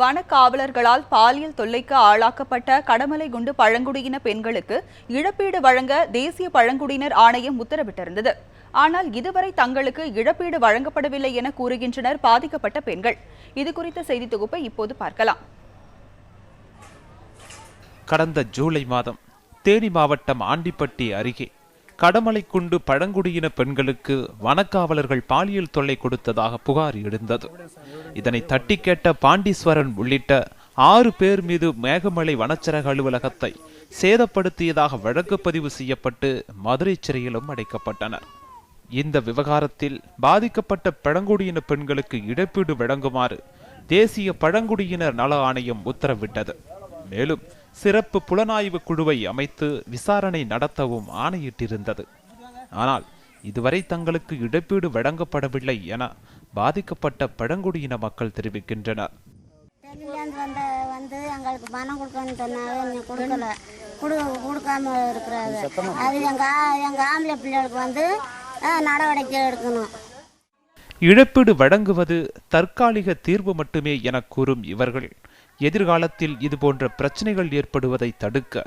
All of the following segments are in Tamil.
வனக்காவலர்களால் பாலியல் தொல்லைக்கு ஆளாக்கப்பட்ட கடமலை குண்டு பழங்குடியின பெண்களுக்கு இழப்பீடு வழங்க தேசிய பழங்குடியினர் ஆணையம் உத்தரவிட்டிருந்தது. ஆனால் இதுவரை தங்களுக்கு இழப்பீடு வழங்கப்படவில்லை என கூறுகின்றனர் பாதிக்கப்பட்ட பெண்கள். இது குறித்த செய்தி தொகுப்பை இப்போது பார்க்கலாம். கடந்த ஜூலை மாதம் தேனி மாவட்டம் ஆண்டிப்பட்டி அருகே கடமலைக்குண்டு பழங்குடியின பெண்களுக்கு வனக்காவலர்கள் பாலியல் தொல்லை கொடுத்ததாக புகார் எழுந்தது. இதனை தட்டி கேட்ட பாண்டீஸ்வரன் உள்ளிட்ட ஆறு பேர் மீது மேகமலை வனச்சரக அலுவலகத்தை சேதப்படுத்தியதாக வழக்கு பதிவு செய்யப்பட்டு மதுரை சிறையிலும் அடைக்கப்பட்டனர். இந்த விவகாரத்தில் பாதிக்கப்பட்ட பழங்குடியின பெண்களுக்கு இழப்பீடு வழங்குமாறு தேசிய பழங்குடியினர் நல ஆணையம் உத்தரவிட்டது. மேலும் சிறப்பு புலனாய்வு குழுவை அமைத்து விசாரணை நடத்தவும் ஆணையிட்டிருந்தது. ஆனால் இதுவரை தங்களுக்கு இழப்பீடு வழங்கப்படவில்லை என பாதிக்கப்பட்ட பழங்குடியின மக்கள் தெரிவிக்கின்றனர். டெல்லியிலேருந்து வந்த வந்து எங்களுக்கு பணம் கொடுக்கணும்னு சொன்னாங்க இன்னும் கொடுக்கல. கொடு கொடுக்காம இருக்கிறாங்க. அது எங்கள் எங்கள் ஆம்பளை பிள்ளைகளுக்கு வந்து அஹ், நடவடிக்கை எடுக்கணும். இழப்பீடு வழங்குவது தற்காலிக தீர்வு மட்டுமே என கூறும் இவர்கள். எதிர்காலத்தில் இதுபோன்ற பிரச்சனைகள் ஏற்படுவதை தடுக்க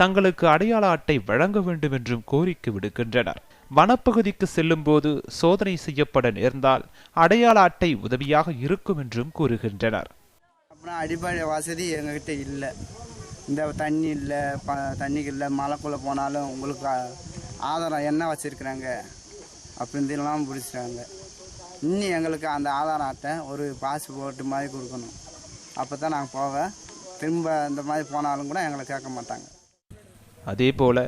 தங்களுக்கு அடையாள அட்டை வழங்க வேண்டும் என்றும் கோரிக்கை விடுக்கின்றனர். வனப்பகுதிக்கு செல்லும்போது சோதனை செய்யப்பட நேர்ந்தால் அடையாள அட்டை உதவியாக இருக்கும் என்றும் கூறுகின்றனர். அடிப்படை வசதி எங்ககிட்ட இல்லை. இந்த தண்ணி இல்லை ப தண்ணிக்கு இல்லை மலைக்குள்ளே போனாலும் உங்களுக்கு ஆதாரம் என்ன வச்சுருக்குறாங்க? அப்படின்லாம் பிடிச்சிட்டாங்க இன்னும் எங்களுக்கு அந்த ஆதாரம் அட்டை ஒரு பாஸ்போர்ட் மாதிரி கொடுக்கணும். அப்போ தான் நாங்கள் போவேன். திரும்ப இந்த மாதிரி போனாலும் கூட எங்களை கேட்க மாட்டாங்க. அதேபோல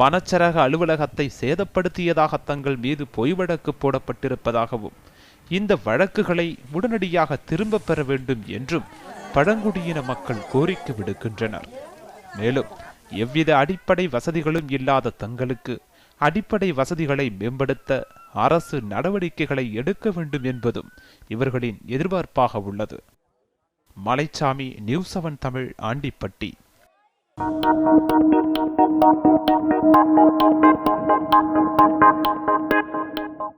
வனச்சரக அலுவலகத்தை சேதப்படுத்தியதாக தங்கள் மீது பொய் வழக்கு போடப்பட்டிருப்பதாகவும் இந்த வழக்குகளை உடனடியாக திரும்பப் பெற வேண்டும் என்றும் பழங்குடியின மக்கள் கோரிக்கை விடுக்கின்றனர். மேலும் எவ்வித அடிப்படை வசதிகளும் இல்லாத தங்களுக்கு அடிப்படை வசதிகளை மேம்படுத்த அரசு நடவடிக்கைகளை எடுக்க வேண்டும் என்பதும் இவர்களின் எதிர்பார்ப்பாக உள்ளது. Malaichami news seven Tamil Andipatti.